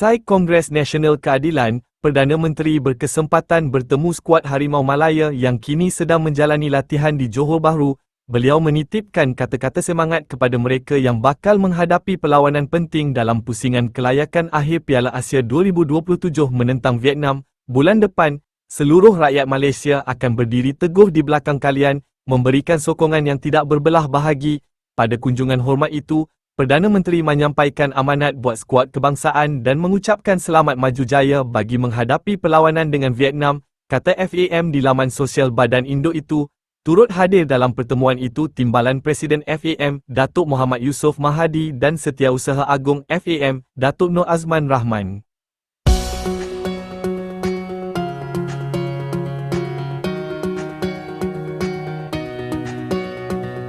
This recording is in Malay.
Usai Kongres Nasional Keadilan, Perdana Menteri berkesempatan bertemu skuad Harimau Malaya yang kini sedang menjalani latihan di Johor Bahru. Beliau menitipkan kata-kata semangat kepada mereka yang bakal menghadapi perlawanan penting dalam pusingan kelayakan akhir Piala Asia 2027 menentang Vietnam. Bulan depan, seluruh rakyat Malaysia akan berdiri teguh di belakang kalian, memberikan sokongan yang tidak berbelah bahagi. Pada kunjungan hormat itu, Perdana Menteri menyampaikan amanat buat skuad kebangsaan dan mengucapkan selamat maju jaya bagi menghadapi perlawanan dengan Vietnam, kata FAM di laman sosial Badan Induk itu. Turut hadir dalam pertemuan itu Timbalan Presiden FAM, Datuk Muhammad Yusof Mahadi dan Setiausaha Agung FAM, Datuk Nur Azman Rahman.